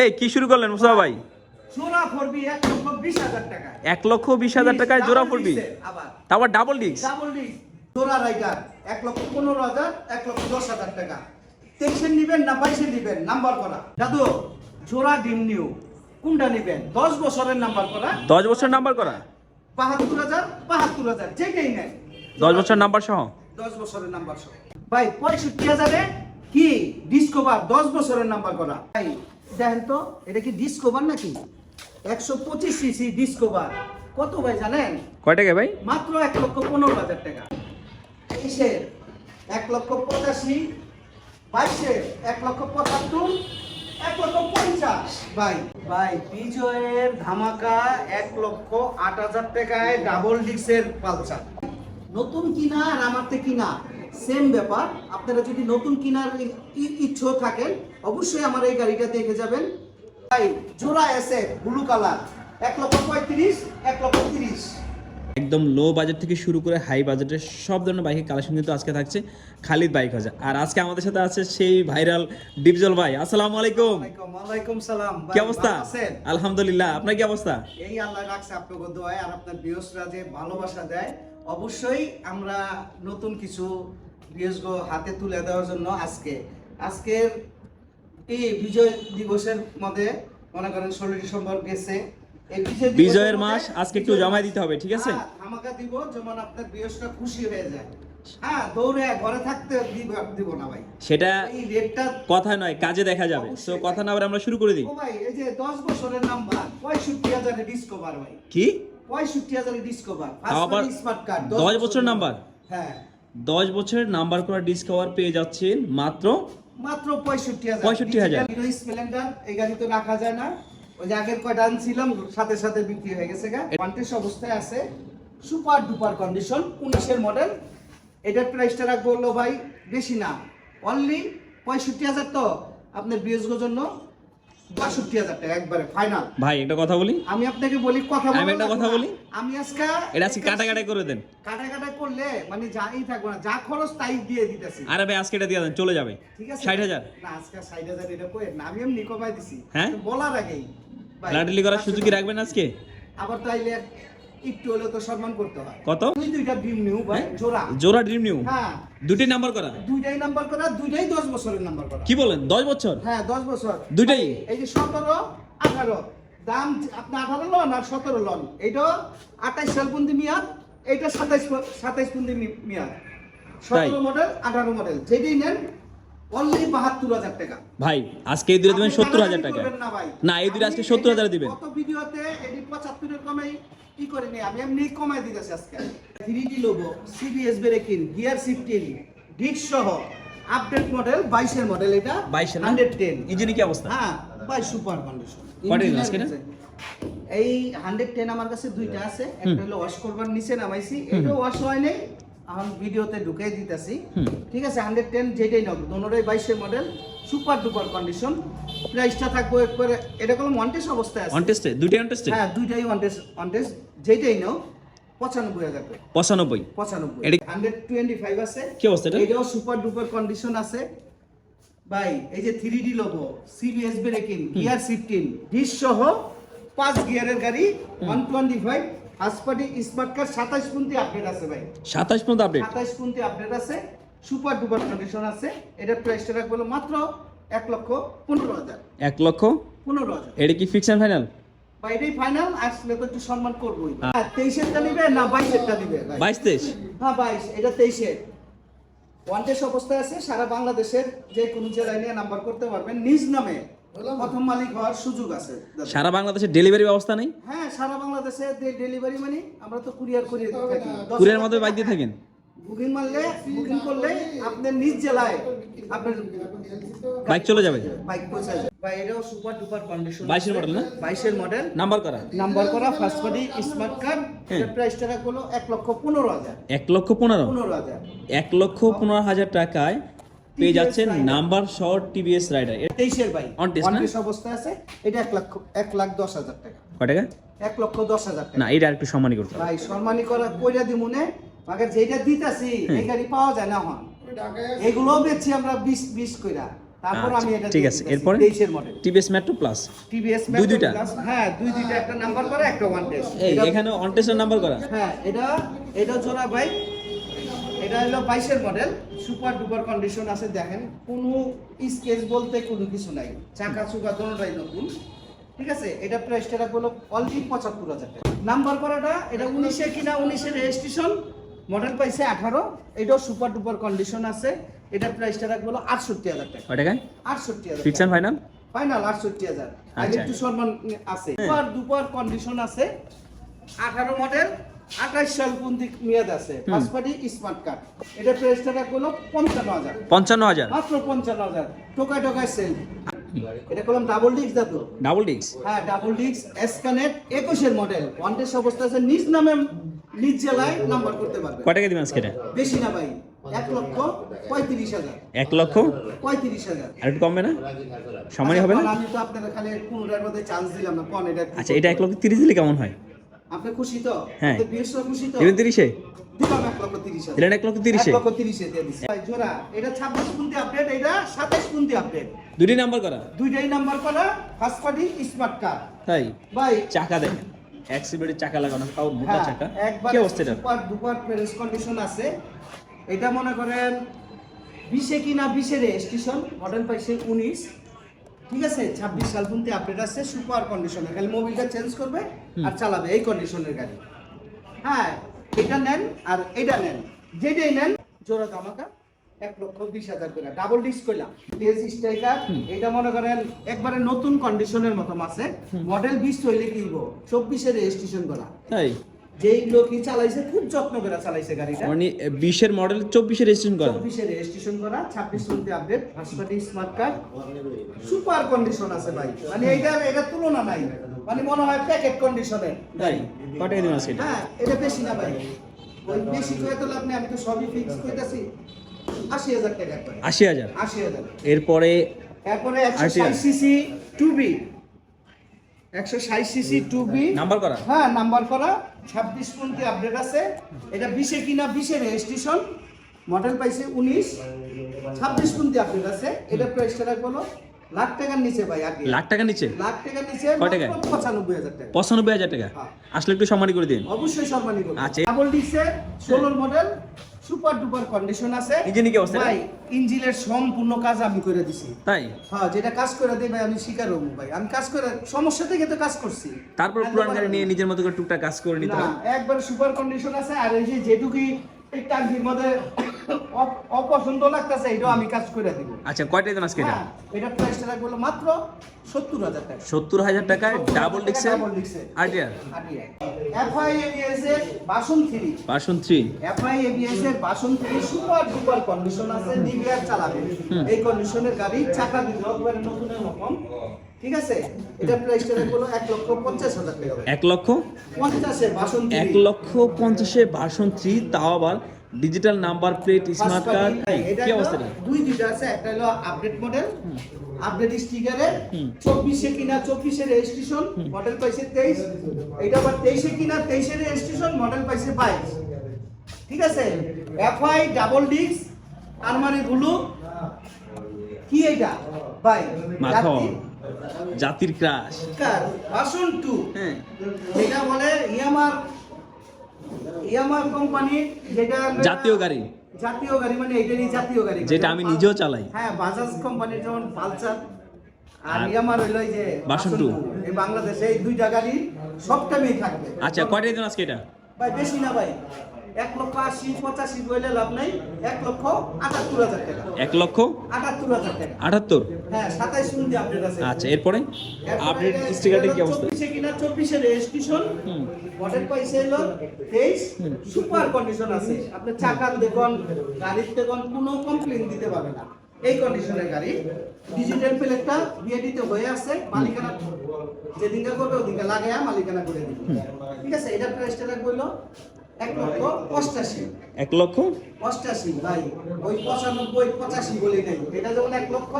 এই কি শুরু করলেন মুস্তফা ভাই? জোড়া পড়বি এক লক্ষ বিশ হাজার টাকা। এক লক্ষ বিশ হাজার টাকায় জোড়া পড়বি আবার। ডাবল ডিস্ক ডাবল ডি জোড়া রাইডার এক লক্ষ পনেরো হাজার এক লক্ষ দশ হাজার টাকা। তেইশে নিবেন না বাইশে নিবেন? নাম্বার করা। দাদু জোড়া ডিম নিউ কোনটা নিবেন? দশ বছরের নাম্বার করা। দশ বছর নাম্বার করা? বাহাত্তর হাজার বাহাত্তর হাজার যেটাই নেন। দশ বছর নাম্বার সহ? দশ বছরের নাম্বার সহ। ভাই পঁয়ষট্টি হাজারে কি ডিসকভার দশ বছরের নাম্বার করা? ভাই দেখেন তো এটা কি ডিসকভার নাকি? একশো পঁচিশ সিসি ডিসকভার কত ভাই জানেন? কয় টাকা ভাই? মাত্র এক লক্ষ পনেরো হাজার টাকা। তেইশের এক লক্ষ পঁচাশি বাইশের এক লক্ষ পঁচাত্তর এক লক্ষ পঞ্চাশ। ভাই ভাই বিজয়ের ধামাকা এক লক্ষ আট হাজার টাকায় ডাবল ডিক্সের পালসার। নতুন কিনা আর আমারতে কিনা? সেম ব্যাপার। আপনারা যদি নতুন কিনার ই- ই- ইচ্ছুক থাকেন অবশ্যই আমার এই গাড়িটা দেখে যাবেন। ভাই জোড়া এসে ব্লু কালার এক লক্ষ পঁয়ত্রিশ এক লক্ষ তিরিশ। একদম লো বাজেট থেকে শুরু করে হাই বাজেটের সব ধরনের বাইকের কালেকশন কিন্তু আজকে থাকছে খালিদ বাইক হাজার আর আজকে আমাদের সাথে আছে সেই ভাইরাল ডিপজল ভাই। আসসালামু আলাইকুম। ওয়ালাইকুম সালাম। কি অবস্থা? আলহামদুলিল্লাহ। আপনার কি অবস্থা? এই আল্লাহ রাখছে আপনাকে দোয়ায়। আর আপনার যে ভালোবাসা দেয় অবশ্যই আমরা নতুন কিছু বিয়সগো হাতে তুলে দেওয়ার জন্য আজকে আজকের এই বিজয় দিবসের মধ্যে মনে করেন ষোলো ডিসেম্বর গেছে। বিজয়ের মাস আজকে একটু জমায় দিতে হবে ঠিক আছে? হ্যাঁ, ধামাকা দিব যেমন আপনার বিয়সটা খুশি হয়ে যায়। হ্যাঁ দৌড়ে ঘরে থাকতে দিব দিব না ভাই। সেটা কথা নয় কাজে দেখা যাবে। তো কথা না বলে আমরা শুরু করে দিই। ভাই এই যে দশ বছরের নাম্বার ডিসকভার ভাই। কি? পঁয়ষট্টি হাজারে ডিসকভার আবার স্মার্ট কার্ড দশ বছর নাম্বার হ্যাঁ। দশ বছরের নাম্বার করা ডিসকভার পেয়ে যাচ্ছেন মাত্র মাত্র পঁয়ষট্টি হাজার। 65,000 হিরো স্প্লেন্ডার এই গাড়ি তো রাখা যায় না। ওই যে আগের কয়টা আনছিলাম সাথে সাথে বিক্রি হয়ে গেছে গা। অবস্থায় আছে সুপার ডুপার কন্ডিশন উনিশের মডেল এটার প্রাইসটা রাখব ভাই বেশি না অনলি পঁয়ষট্টি হাজার তো আপনার বিএসগোর জন্য বাষট্টি হাজার টাকা একবারে ফাইনাল ভাই একটা কথা বলি? আমি আপনাকে বলি কথা আমি একটা কথা বলি? আমি আজকে এটা আজকে কাটা কাটা করে দেন। কাটা করলে মানে যাই থাকবে না যা খরচ তাই দিয়ে দিতেছি। আরে ভাই আজকে এটা দিয়ে দেন চলে যাবে। ঠিক আছে? ষাট হাজার। না আজকে ষাট হাজার এটা কই? না আমি এমনি কমাই দিছি। হ্যাঁ? বলার আগেই। ভাই, লাডলি করার সুযোগ রাখবেন আজকে? আবার তাইলে একটু হলেও তো সম্মান করতে হয়। কত? দুই দুইটা ডিম নিউ ভাই। জোড়া। জোড়া ড্রিম নিউ হ্যাঁ। দুটি নাম্বার করা? দুইটাই নাম্বার করা দুইটাই দশ বছরের নাম্বার করা। কি বলেন? দশ বছর? হ্যাঁ দশ বছর। দুইটাই? এই যে দাম আপনি আঠারো লন আর সতেরো লন। এইটা আঠাইশ সাল মেয়াদ এইটা সাতাইশ সাতাইশ পন্দি মেয়াদ। মডেল আঠারো মডেল যেটাই নেন অনলি টাকা। ভাই আজকে এই দেবেন টাকা। না ভাই। না এই দুটো আজকে আমি সত্তর এই যে হাজার দিবেন। গত ভিডিওতে এটি পঁচাত্তরের কমে কি করে নি আমি এমনি কমাই দিতেছি আজকে। Three D logo CBS braking gear shifting সহ আপডেট মডেল বাইশের মডেল এটা 22 হান্ড্রেড টেন ইঞ্জিনে কি অবস্থা? হ্যাঁ বাই সুপার কন্ডিশন? এই হান্ড্রেড টেন আমার কাছে দুইটা আছে একটা হলো ওয়াশ করবার নিচে নামাইছি এটা ওয়াশ হয় নাই। এখন ভিডিওতে ঢুকাই দিতেছি। ঠিক আছে হান্ড্রেড টেন যেটাই নাও দোনোটাই বাইশের মডেল সুপার ডুপার কন্ডিশন। প্রাইসটা থাকব একবারে এটা কোনো ওয়ান্টেস অবস্থায় আছে? অন টেস্টে দুইটাই অন টেস্টে হ্যাঁ দুইটাই ওয়ান্টেস ওয়ান্টেস যেটাই নাও পঁচানব্বই হাজার করে। পঁচানব্বই? পঁচানব্বই। এটা- হান্ড্রেড টোয়েন্টি ফাইভ আছে। কি অবস্থা এটা? এটাও সুপার ডুপার কন্ডিশন আছে। ভাই এই যে three D logo CBS braking gear shifting disc সহ পাঁচ গিয়ারের গাড়ি one twenty five party smart card সাতাশ পন্থী আপডেট আছে ভাই। সাতাশ পর্যন্ত আপডেট সাতাশ পন্থী আপডেট আছে। সুপার ডুপার কন্ডিশন আছে। এটার প্রাইসটা রাখব মাত্র এক লক্ষ পনেরো হাজার। এক লক্ষ পনেরো হাজার। এটা কি ফিক্স অ্যান্ড ফাইনাল বা এটাই ফাইনাল আসলে তো একটু সম্মান করবোই হ্যাঁ তেইশেরটা নিবে না বাইশেরটা নিবে? বাইশ। তেইশ হ্যাঁ বাইশ এটা অবস্থায় আছে সারা বাংলাদেশের যে কোনো জেলায় নিয়ে নাম্বার করতে পারবেন। নিজ নামে প্রথম মালিক হওয়ার সুযোগ আছে। সারা বাংলাদেশে ডেলিভারি ব্যবস্থা নেই? হ্যাঁ সারা বাংলাদেশে ডেলিভারি মানে আমরা তো কুরিয়ার করিয়ে থাকি। কুরিয়ার মধ্যে বাইক দিয়ে থাকেন? বুকিং মারলে বুকিং করলে আপনার নিজ জেলায় আপনার বাইক চলে যাবে? বাইক পৌঁছে যাবে। ভাই এটাও সুপার ডুপার কন্ডিশন 22 এর না? বাইশের মডেল নাম্বার করা? নাম্বার করা ফার্স্ট পার্টি স্মার্ট কার্ড। প্রাইসটা রাখল এক লক্ষ পনেরো হাজার। এক লক্ষ পনেরো? পনেরো হাজার। এক লক্ষ পনেরো হাজার টাকায় পেয়ে যাচ্ছেন নাম্বার শর্ট টিভিএস রাইডার তেইশের অবস্থায় আছে। এটা এক লাখ এক লাখ দশ হাজার টাকা। কয় টাকা? এক লক্ষ দশ হাজার না টাকা এটা একটু সম্মানই করতে ভাই সম্মানী করা কইরা দি মনে মাগের যেটা দিতাছি এই গাড়ি পাওয়া যায় না হন এগুলোও বেচছি আমরা বিশ বিশ কইরা। তারপর আমি এটা ঠিক আছে। এরপরে? তেইশের model TVS Metro Plus TVS দুই দুইটা? হ্যাঁ দুই দুইটা একটা নাম্বার করা একটা ওয়ান টেস্ট এই এখানে অনটেস্টের নাম্বার করা? হ্যাঁ এটা এটা জোড়া বাইক এটা হলো বাইশের মডেল সুপার ডুপার কন্ডিশন আছে দেখেন। কোনো স্কেচ বলতে কোনো কিছু নাই। চাকা চুকা দোনোটাই নতুন। ঠিক আছে? এটা প্রাইসটা রাখব অলরেডি পঁচাত্তর হাজার টাকা। নাম্বার করাটা এটা উনিশে কিনা উনিশের রেজিস্ট্রেশন মডেল পাইছে আঠারো। এটাও সুপার ডুপার কন্ডিশন আছে। এটা প্রাইসটা রাখব আটষট্টি হাজার টাকা। টাকায়? আটষট্টি হাজার ফিক্স ফাইনাল ফাইনাল আটষট্টি হাজার। আগে আচ্ছা। একটু সম্মান আছে। দুপার দুপার কন্ডিশন আছে। আঠারো মডেল আঠাশ সাল পর্যন্ত মেয়াদ আছে? হুম। স্মার্ট কার্ড এটা প্রাইসটা রাখল পঞ্চান্ন হাজার। পঞ্চান্ন হাজার? মাত্র পঞ্চান্ন হাজার। টোকায় টোকায় সেল এটা করলাম ডাবল ডিস্ক দাদু ডাবল ডিক্স হ্যাঁ ডাবল ডিস্ক এসকানেট একুশের মডেল ওয়ান্টেস অবস্থা আছে নিজ নামে নিজ জেলায় নাম্বার করতে পারবে কয় টাকা দিবেন আজকে বেশি না ভাই এক লক্ষ পঁয়ত্রিশ হাজার। এক লক্ষ? পঁয়ত্রিশ হাজার। আর একটু কমবে না? সমানই হবে না? আচ্ছা, আমি তো আপনার খালি মধ্যে চান্স দিলাম না কোন এটা আচ্ছা এটা এক লক্ষ তিরিশ দিলে কেমন হয়? আপনি খুশি তো? হ্যাঁ। খুশি তো? দিবেন তিরিশে? দিলাম এক লক্ষ তিরিশ। দিলেন এক লক্ষ তিরিশে? এক লক্ষ তিরিশে দিয়ে দিচ্ছি ভাই, জোড়া এটা ছাব্বিশ আপডেট এটা সাতাশ পুন্তি আপডেট দুটি নাম্বার করা? দুইটাই নাম্বার করা ফার্স্ট পার্টি স্মার্ট কার্ড তাই? ভাই চাকা দেখেন এক্সিবিটি চাকা লাগানো তাও মোটা হ্যাঁ, চাকা। একবার কি অবস্থা এটা? সুপার ডুপার প্রেস কন্ডিশন আছে। এটা মনে করেন বিশে কিনা বিশে স্টেশন মডেল পাইছে উনিশ। ঠিক আছে ছাব্বিশ সাল পর্যন্ত আপডেট আছে সুপার কন্ডিশনে খালি মোবিলটা চেঞ্জ করবে আর চালাবে এই কন্ডিশনের গাড়ি। হ্যাঁ এটা নেন আর এটা নেন। যেটাই নেন জোড়া দামাকা এক লক্ষ বিশ হাজার করে। ডাবল ডিস্ক কইলাম। টিএস স্ট্রাইকার এটা মনে করেন একবারে নতুন কন্ডিশনের মতো আছে মডেল বিশ হইলে কিনবো চব্বিশে রেজিস্ট্রেশন করা। তাই? যেই লোকই চালাইছে খুব যত্ন করে চালাইছে গাড়িটা। মানে বিশের মডেল চব্বিশে রেজিস্ট্রেশন করা। চব্বিশে রেজিস্ট্রেশন করা ছাব্বিশ পর্যন্ত আপডেট হাসপাতাল স্মার্ট কার্ড সুপার কন্ডিশন আছে ভাই। মানে এইটার এটা তুলনা নাই। মানে মনে হয় প্যাকেট কন্ডিশনে তাই? আজকে এটা। হ্যাঁ এটা বেশি না ভাই। ওই বেশি করে তো লাভ নেই আমি তো সবই ফিক্স করতেছি আশি হাজার টাকা আশি হাজার? আশি হাজার। এরপরে এরপরে একশো সিসি টু বি একশো ষাট সিসি টু বি নাম্বার করা? হ্যাঁ নাম্বার করা। ছাব্বিশ পর্যন্ত আপডেট আছে। এটা বিশে কিনা বিশে রেজিস্ট্রেশন। মডেল পাইছে উনিশ। ছাব্বিশ পর্যন্ত আপডেট আছে। এটা প্রাইসটা রাখব লাখ টাকার নিচে ভাই আগে। লাখ টাকা নিচে? লাখ টাকার নিচে কয়? পঁচানব্বই হাজার টাকা। পঁচানব্বই হাজার টাকা? হ্যাঁ। আসলে একটু সম্মানী করে দিন। অবশ্যই সম্মানী আচ্ছা। ডাবল ডিক্সের ষোলোর মডেল সুপার ডুপার কন্ডিশন আছে। ইঞ্জিনে কি অবস্থা? ভাই ইঞ্জিনের সম্পূর্ণ কাজ আমি করে দিছি। তাই? হ্যাঁ যেটা কাজ করে দেবে আমি স্বীকার হব ভাই। আমি কাজ করে সমস্যা থেকে তো কাজ করছি। তারপর পুরান গাড়ি নিয়ে নিজের মতো করে টুকটাক কাজ করে নিতে হবে একবার সুপার কন্ডিশন আছে আর এই যে যেটুকুই এই টাঙ্কির মধ্যে অপছন্দ লাগতেছে এটাও আমি কাজ করে দিব। আচ্ছা কয়টা দিন আজকে এটা? হ্যাঁ এটা প্রাইসটা রাখব মাত্র সত্তর হাজার টাকা। সত্তর হাজার টাকায় ডাবল ডিক্সের ডাবল ডিক্সের আরটিআর এফআই এবিএস এর বাসন three. Person three. FI ABS এর বাসন থ্রি সুপার ডুপার কন্ডিশন আছে ডিবিআর চালাবে। এই কন্ডিশনের গাড়ি চাকা দিতে একবারে নতুনের রকম ঠিক আছে? এটা প্রাইসটা হলো এক লক্ষ পঞ্চাশ হাজার টাকা এক লক্ষ পঞ্চাশে বাসন এক লক্ষ পঞ্চাশে ভার্সন থ্রি তাও আবার digital number plate smart card কি অবস্থা দুই দুইটা আছে একটা হলো আপডেট মডেল আপডেট স্টিকারে। চব্বিশে কিনা চব্বিশে রেজিস্ট্রেশন মডেল পাইছে তেইশ। এটা আবার তেইশে কিনা তেইশে রেজিস্ট্রেশন মডেল পাইছে বাইশ। ঠিক আছে? এফআই ডাবল ডিক্স আলমারি গুলো কি এটা? ভাই মাখন জাতির ক্রাশ। বাসন টু। হ্যাঁ। যেটা বলে ইয়ামার ইয়ামার কোম্পানি যেটা জাতীয় গাড়ি। জাতীয় গাড়ি মানে এটারই জাতীয় গাড়ি। যেটা আমি নিজেও চালাই। হ্যাঁ বাজাজ কোম্পানির যেমন পালসার আর ইয়ামার হইল এই যে বাসন। টু। এই বাংলাদেশে এই দুইটা গাড়ি সব টাইমেই থাকবে। আচ্ছা কয়টা দিন আজকে এটা? ভাই বেশি না ভাই। এক লক্ষ আশি পঁচাশি বইলে লাভ নাই এক লক্ষ আটাত্তর হাজার টাকা। এক লক্ষ আটাত্তর হাজার টাকা। আটাত্তর? হ্যাঁ সাতাইশ মিনিট আপডেট আছে আচ্ছা এরপরে? আপডেট স্টিকারটা কি অবস্থা? চব্বিশে কিনা চব্বিশে রেজিস্ট্রেশন। মডেল পাইছে হলো তেইশ। সুপার কন্ডিশন আছে। আপনি চাকার দেখুন গাড়ির দেখুন কোনো কমপ্লেন দিতে পারবে না। এই কন্ডিশনের গাড়ি ডিজিটাল প্লেটটা বিএডিতে হয়ে আছে মালিকানা যেদিনকে করবে ওদিনকে লাগাইয়া মালিকানা করে দিবে। ঠিক আছে এটা প্রাইসটা রাখব এক লক্ষ অষ্টাশি এক লক্ষ? অষ্টাশি ভাই। ওই পঁচানব্বই পঁচাশি বলি নাই। এটা যেমন এক লক্ষ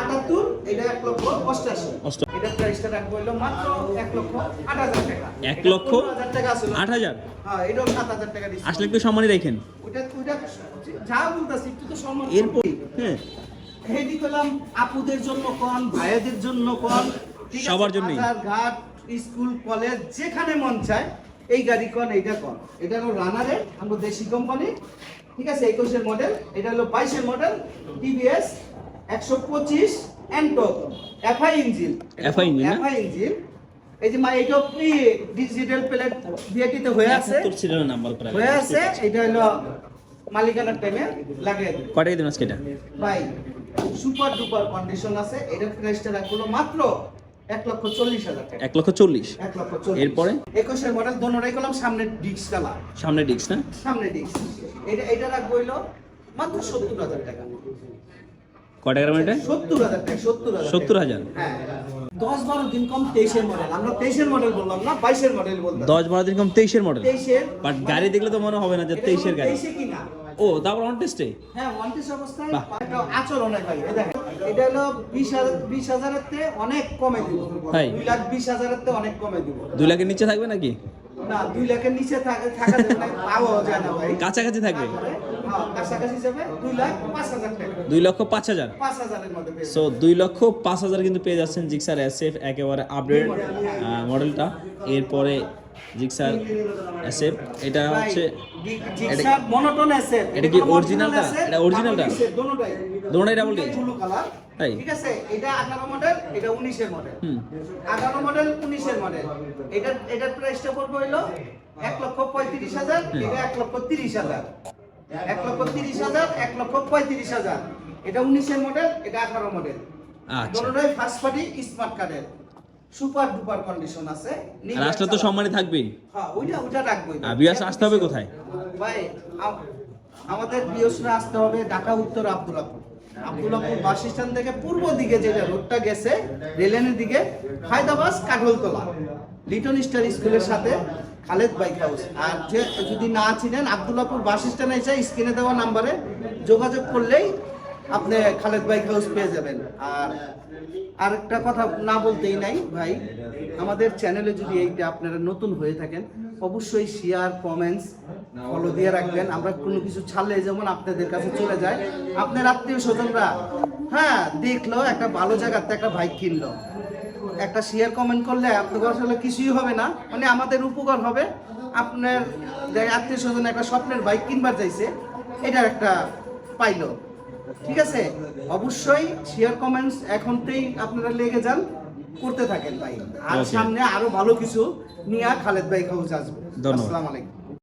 আটাত্তর এটা এক লক্ষ অষ্টাশি এটা প্রাইসটা রাখব হলো মাত্র এক লক্ষ আট হাজার টাকা। এক লক্ষ টাকা আসলে আট হাজার? হ্যাঁ এটাও সাত হাজার টাকা আসলে একটু সম্মানই রাখেন। ওইটা ওইটা যা বলতেছি একটু তো সম্মান এরপর হ্যাঁ। হেডি করলাম আপুদের জন্য কন ভাইয়াদের জন্য কন। সবার। বাজার, ঘাট স্কুল কলেজ যেখানে মন চায় এই গাড়ি কন এইটা কন? এটা হলো রানারের আমরা দেশি কোম্পানি ঠিক আছে একুশের মডেল এটা হলো বাইশের মডেল টিভিএস একশো পঁচিশ Ntorq FI engine FI engine না? এফআই ইঞ্জিন এই যে মা এটা ডিজিটাল প্লেট ভিআইটিতে হয়ে আছে? সিরিয়াল নাম্বার প্রায়। হয়ে আছে এটা হলো মালিকানার টাইমে লাগিয়ে দেবে কটাই দিন আজকে এটা। ভাই সুপার ডুপার কন্ডিশন আছে এটার প্রাইসটা রাখল মাত্র এক লক্ষ চল্লিশ হাজার টাকা। এক লক্ষ চল্লিশ। এক লক্ষ চল্লিশ। এরপরে? একুশের মডেল দোনোটাই করলাম সামনে ডিস্ক কালার সামনে ডিস্ক না? সামনে ডিস্ক এটা এটা রাখব হইল মাত্র সত্তর হাজার টাকা। কয় টাকার মানে এটা? সত্তর হাজার টাকা সত্তর হাজার সত্তর হাজার? হ্যাঁ দশ বারো দিন কম তেইশের মডেল আমরা তেইশের মডেল বললাম না বাইশের মডেল বললাম দশ বারো দিন কম তেইশের মডেল তেইশের বাট গাড়ি দেখলে তো মনে হবে না যে তেইশের গাড়ি। তেইশে কিনা? ও তারপর অন টেস্টে হ্যাঁ ওয়ান্টেজ অবস্থায় বাহ। আচল অনেক ভাই। দেখেন এটা হলো বিশ হাজার বিশ হাজারের থেকে অনেক কমে দিব। তাই? দুই লাখ বিশ হাজারের থেকে অনেক কমে দিব। 2 লাখের নিচে থাকবে নাকি? না 2 লাখের নিচে থাকা থাকা যাবে না পাওয়া যায় না ভাই। কাছাকাছি থাকবে? কাছাকাছি যাবে দুই লাখ পাঁচ হাজার টাকা। দুই লক্ষ পাঁচ হাজার? পাঁচ হাজারের মধ্যে সো দুই লক্ষ পাঁচ হাজার কিন্তু পেয়ে যাচ্ছেন জিক্সার এস এফ একেবারে আপডেট মডেলটা এরপরে জিক্সার এস এফ এটা হচ্ছে জিক্সার মনোটোন আছে এটা কি originalটা? এটা originalটা? দোনোটাই দোনোটাই double disc? ব্লু কালার তাই? ঠিক আছে এটা 18 মডেল এটা 19 এর মডেল হুম। 18 মডেল 19 এর মডেল এটা এটার প্রাইসটা পড়বে হইল 1 লক্ষ 35 হাজার এটা 1 লক্ষ 30 হাজার। 1 লক্ষ 30 হাজার 1 লক্ষ 35 হাজার। এটা 19 মডেল এটা 18 মডেল দোনোটাই ফার্স্ট পার্টি স্মার্ট কার্ডের সুপার ডুপার কন্ডিশন আছে। তো থাকবেই। হ্যাঁ ওইটা ওইটা রাখবোই। বিয়াস আসতে হবে কোথায়? ভাই আমাদের বিয়সরা আসতে হবে ঢাকা উত্তর আব্দুল্লাপুর আব্দুল্লাপুর বাস স্ট্যান্ড থেকে পূর্ব দিকে যেটা রোডটা গেছে, রেলেনের দিকে, হায়দ্রাবাদ কাঠলতলা লিটন স্টার স্কুলের সাথে খালেদ বাইক হাউস আর যে যদি না চিনেন, আব্দুল্লাপুর বাস স্ট্যান্ড এসে স্ক্রিনে দেওয়া নাম্বারে যোগাযোগ করলেই আপনি খালেদ বাইক হাউস পেয়ে যাবেন। আর আরেকটা কথা না বলতেই নাই, ভাই, আমাদের চ্যানেলে যদি এইটা আপনারা নতুন হয়ে থাকেন অবশ্যই শেয়ার কমেন্টস ফলো দিয়ে রাখবেন। আমরা কোনো কিছু ছাড়লে যেমন আপনাদের কাছে চলে যায়। আপনার আত্মীয় স্বজনরা হ্যাঁ দেখল, একটা ভালো জায়গাতে একটা বাইক কিনলো। একটা শেয়ার কমেন্ট করলে আপনাদের আসলে কিছুই হবে না। মানে আমাদের উপকার হবে। আপনার আত্মীয় স্বজন একটা স্বপ্নের বাইক কিনবার চাইছে, এটার একটা পাইলো। ঠিক আছে? অবশ্যই শেয়ার কমেন্টস এখনতেই আপনারা লেগে যান। করতে থাকেন ভাই। আর সামনে আরও ভালো কিছু নিয়ে খালেদ ভাই খাউজ আসবে। আসসালামু আলাইকুম।